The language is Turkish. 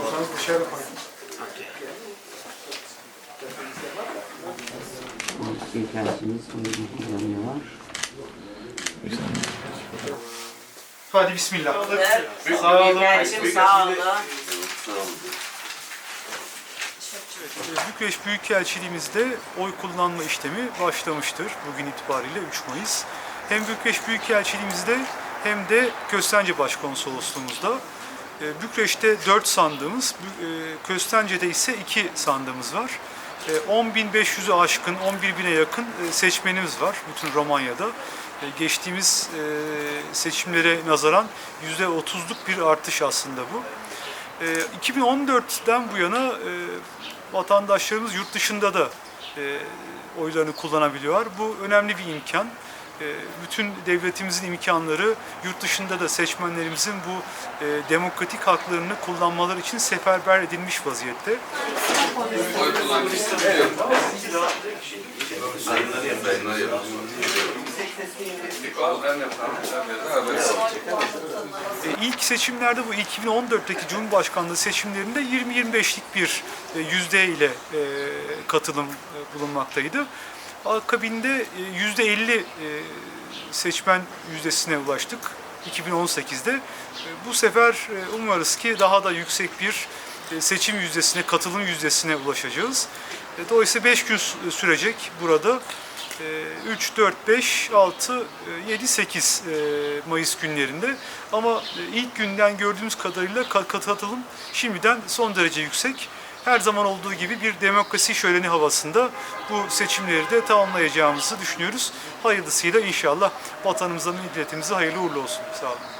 İstiyorsanız dışarı koyun. Büyükelçimiz bunu kullanıyorlar. Hadi bismillah. Sağ olun. Sağ olun. Bükreş Büyükelçiliğimizde oy kullanma işlemi başlamıştır bugün itibariyle 3 Mayıs. Hem Bükreş Büyükelçiliğimizde hem de Köstence Başkonsolosluğumuzda. E, Bükreş'te 4 sandığımız, e, Köstence'de ise 2 sandığımız var. E, 10.500'ü aşkın, 11.000'e yakın e, seçmenimiz var bütün Romanya'da. E, Geçtiğimiz e, seçimlere nazaran %30'luk bir artış aslında bu. E, 2014'ten bu yana vatandaşlarımız yurt dışında da oylarını kullanabiliyor. Bu önemli bir imkan. E, bütün devletimizin imkanları yurt dışında da seçmenlerimizin bu e, demokratik haklarını kullanmaları için seferber edilmiş vaziyette. İlk seçimlerde bu 2014'teki Cumhurbaşkanlığı seçimlerinde 20-25'lik bir e, yüzde ile katılım bulunmaktaydı. Akabinde e, yüzde 50 e, seçmen yüzdesine ulaştık 2018'de. E, Bu sefer e, umarız ki daha da yüksek bir e, seçim yüzdesine, katılım yüzdesine ulaşacağız. E, Dolayısıyla 5 gün sü- sürecek burada. 3, 4, 5, 6, 7, 8 e, Mayıs günlerinde. Ama e, ilk günden gördüğümüz kadarıyla ka- katılım şimdiden son derece yüksek. Her zaman olduğu gibi bir demokrasi şöleni havasında bu seçimleri de tamamlayacağımızı düşünüyoruz. Hayırlısıyla inşallah vatanımıza, milletimize hayırlı uğurlu olsun. Sağ olun.